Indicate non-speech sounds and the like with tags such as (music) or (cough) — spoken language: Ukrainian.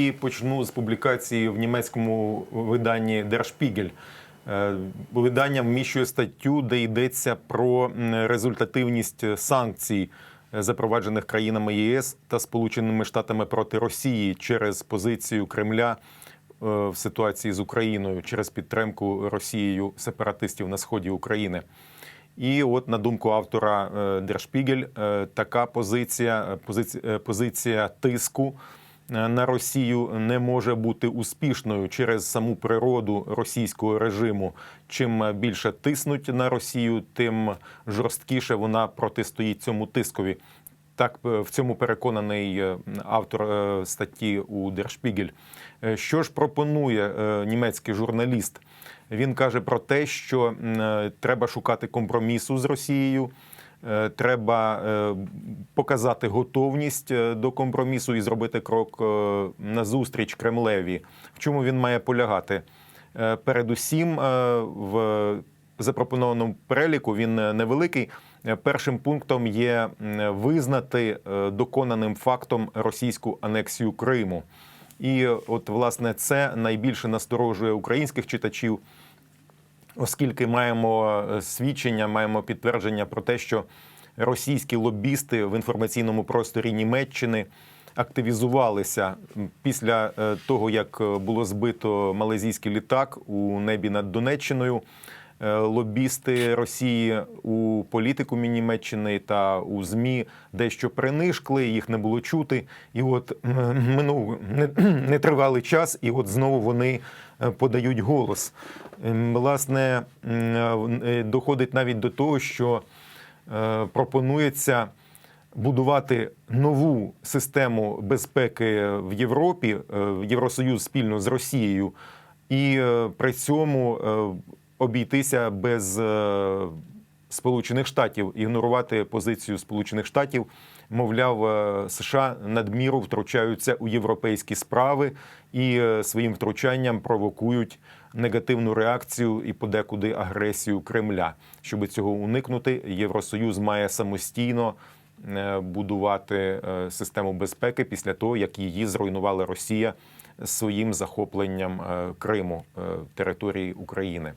І почну з публікації в німецькому виданні. Е, Видання вміщує статтю, де йдеться про результативність санкцій, е, запроваджених країнами ЄС та Сполученими Штатами проти Росії через позицію Кремля е, в ситуації з Україною через підтримку Росією сепаратистів на сході України. І от на думку автора е, е, така позиція, позиція, позиція тиску е, на Росію не може бути успішною через саму природу російського режиму. Чим більше тиснуть на Росію, тим жорсткіше вона протистоїть цьому тискові. Так е, в цьому переконаний е, автор е, статті у. Е, Що ж пропонує е, німецький журналіст? Він каже про те, що е, треба шукати компромісу з Росією. Е, Треба е, показати готовність е, до компромісу і зробити крок назустріч Кремлеві. В чому він має полягати? Передусім, в запропонованому переліку він невеликий. Першим пунктом є визнати доконаним фактом російську анексію Криму. І от власне це найбільше насторожує українських читачів, оскільки маємо е, свідчення, маємо підтвердження про те, що російські лобісти в інформаційному просторі Німеччини активізувалися після е, того, як е, було збито малазійський літак у небі над Донеччиною. Е, Лобісти Росії у політикумі Німеччини та у ЗМІ дещо принишкли, їх не було чути. І от минув не- (clears throat) нетривалий час, і от знову вони е, подають голос. Ем, Власне, е, доходить навіть до того, що пропонується будувати нову систему безпеки в Європі, Євросоюз спільно з Росією, і при цьому обійтися без е, Сполучених Штатів, ігнорувати позицію Сполучених Штатів. Мовляв, е, США надміру втручаються у європейські справи і е, своїм втручанням провокують негативну реакцію і подекуди агресію Кремля. Щоб цього уникнути, Євросоюз має самостійно будувати систему безпеки після того, як її зруйнувала Росія своїм захопленням Криму території України.